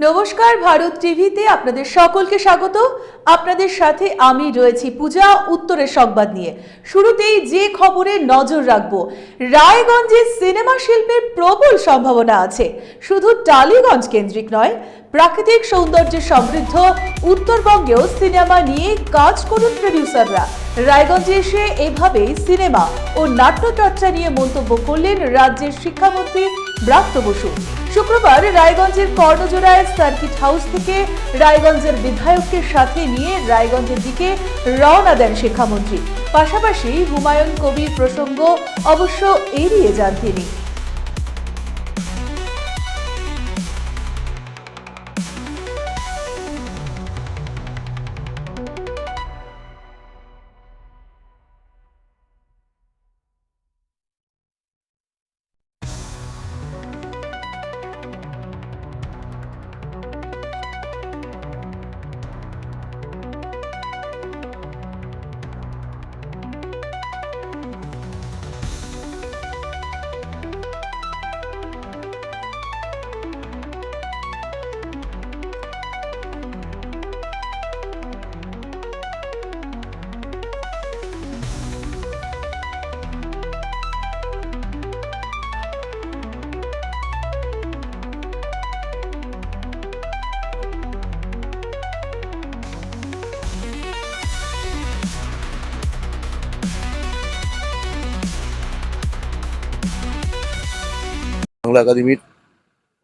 নমস্কার ভারত টিভিতে আপনাদের সকলকে স্বাগত। আপনাদের সাথে আমি রয়েছি পূজা উত্তরের সংবাদ নিয়ে। শুরুতেই যে খবরে নজর রাখব, রায়গঞ্জে সিনেমা শিল্পের প্রবল সম্ভাবনা আছে। শুধু টালিগঞ্জ কেন্দ্রিক নয়, প্রাকৃতিক সৌন্দর্যে সমৃদ্ধ উত্তরবঙ্গেও সিনেমা নিয়ে কাজ করুন প্রডিউসাররা রায়গঞ্জে এসে এভাবেই সিনেমা ও নাট্যচর্চা নিয়ে মন্তব্য করলেন রাজ্যের শিক্ষামন্ত্রী ব্রাত্য বসু। শুক্রবার রায়গঞ্জের কর্ণজোড়ায় সার্কিট হাউস থেকে রায়গঞ্জের বিধায়ককে সাথে নিয়ে রায়গঞ্জের দিকে রওনা দেন শিক্ষামন্ত্রী। পাশাপাশি হুমায়ুন কবির প্রসঙ্গ অবশ্য এড়িয়ে যান তিনি। বাংলা একাডেমির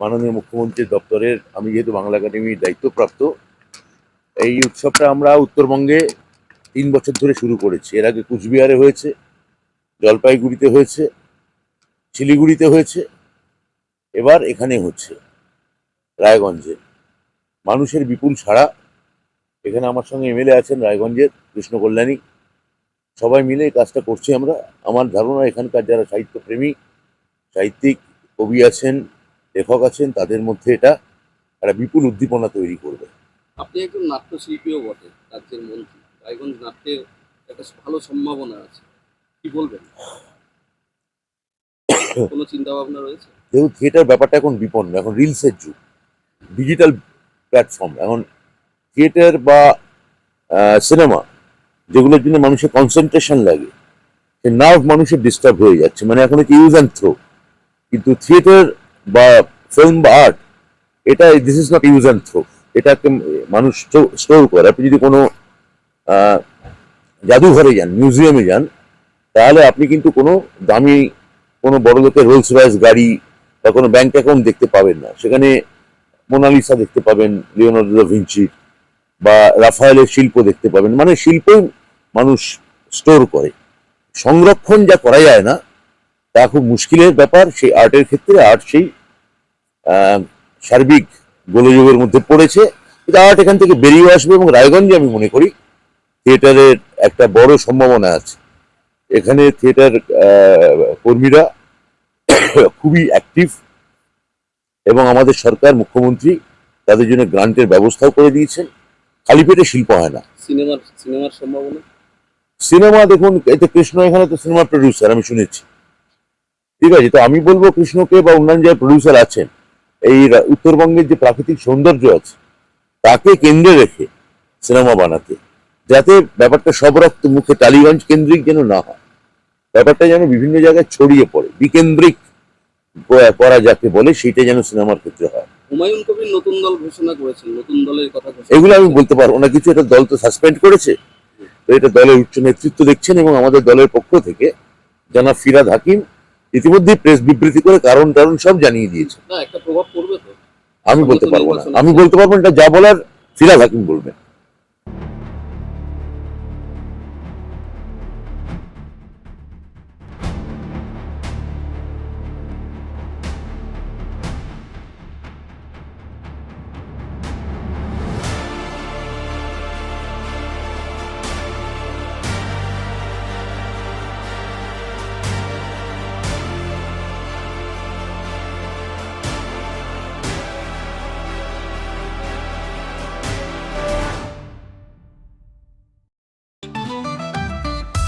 মাননীয় মুখ্যমন্ত্রীর দপ্তরের, আমি যেহেতু বাংলা একাডেমির দায়িত্বপ্রাপ্ত, এই উৎসবটা আমরা উত্তরবঙ্গে তিন বছর ধরে শুরু করেছি। এর আগে কুচবিহারে হয়েছে, জলপাইগুড়িতে হয়েছে, শিলিগুড়িতে হয়েছে, এবার এখানে হচ্ছে, রায়গঞ্জে। মানুষের বিপুল ছাড়া এখানে আমার সঙ্গে এমএলএ আছেন রায়গঞ্জের কৃষ্ণ কল্যাণী সবাই মিলে কাজটা করছি আমরা। আমার ধারণা এখানকার যারা সাহিত্যপ্রেমী, সাহিত্যিক কবি আছেন লেখক আছেন তাদের মধ্যে এটা একটা বিপুল উদ্দীপনা তৈরি করবে। আপনি একজন নাট্যশিল্পীও বটে রাজ্যের মন্ত্রী। রায়গঞ্জ নাট্যের একটা ভালো সম্ভাবনা আছে। কি বলবেন? কোনো চিন্তা ভাবনা রয়েছে? যেহেতু থিয়েটার ব্যাপারটা এখন বিপন্ন। এখন রিলসের যুগ ডিজিটাল প্ল্যাটফর্ম। এখন থিয়েটার বা সিনেমা যেগুলোর জন্য মানুষের কনসেন্ট্রেশন লাগে সে নার্ভ মানুষের ডিস্টার্ব হয়ে যাচ্ছে। মানে এখন হচ্ছে ইউজ অ্যান্ড থ্রো কিন্তু থিয়েটার বা ফিল্ম বা আর্ট এটা this is not use and throw এটাকে মানুষ স্টোর করে। আপনি যদি কোনো জাদুঘরে যান মিউজিয়ামে যান, তাহলে আপনি কিন্তু কোনো দামি, কোনো বড় লোকের রোলস রয়েস গাড়ি বা কোনো ব্যাংক অ্যাকাউন্ট দেখতে পাবেন না। সেখানে মোনালিসা দেখতে পাবেন লিওনার্দো দা বা রাফায়েলের শিল্প দেখতে পাবেন। মানে শিল্পই মানুষ স্টোর করে। সংরক্ষণ যা করা যায় না তা খুব মুশকিলের ব্যাপার সেই আর্টের ক্ষেত্রে আর্ট সেই সার্বিক গোলযোগের মধ্যে পড়েছে। কিন্তু আর্ট এখান থেকে বেরিয়ে আসবে এবং রায়গঞ্জে আমি মনে করি থিয়েটারের একটা বড় সম্ভাবনা আছে। এখানে থিয়েটার কর্মীরা খুবই অ্যাক্টিভ এবং আমাদের সরকার মুখ্যমন্ত্রী তাদের জন্য গ্রান্টের ব্যবস্থাও করে দিয়েছেন। খালি পেটে শিল্প হয় না। সিনেমার সিনেমার সম্ভাবনা? সিনেমা দেখুন এতে কৃষ্ণ এখানে তো সিনেমা প্রডিউসার আমি শুনেছি। ঠিক আছে তো আমি বলব কৃষ্ণকে বা অন্যান্য যে প্রডিউসার আছেন এই উত্তরবঙ্গের যে প্রাকৃতিক সৌন্দর্য আছে তাকে কেন্দ্রে রেখে সিনেমা বানাতে যাতে ব্যাপারটা সব রক্ত মুখে টালিগঞ্জ কেন্দ্রিক যেন না হয়। ব্যাপারটা যেন বিভিন্ন জায়গায় ছড়িয়ে পড়ে বিকেন্দ্রিক করা যাকে বলে সেইটা যেন সিনেমার ক্ষেত্রে হয়। হুমায়ুন কবির নতুন দল ঘোষণা করেছেন নতুন দলের কথা এগুলো আমি বলতে পারব না কিছু এটা দল তো সাসপেন্ড করেছে তো এটা দলের উচ্চ নেতৃত্ব দেখছেন এবং আমাদের দলের পক্ষ থেকে জনাব ফিরাদ হাকিম ইতিমধ্যেই প্রেস বিবৃতি করে কারণ টারণ সব জানিয়ে দিয়েছে। না একটা প্রভাব পড়বে তো। আমি বলতে পারব না। আমি বলতে পারব না এটা যা বলার ফিরাদ হাকিম বলবেন।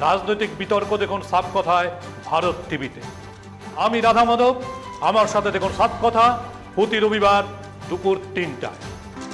রাজনৈতিক বিতর্ক দেখুন সাপ কথায় ভারত টিভিতে। আমি রাধা মাধব, আমার সাথে দেখুন সাপ কথা। প্রতি রবিবার দুপুর তিনটায়।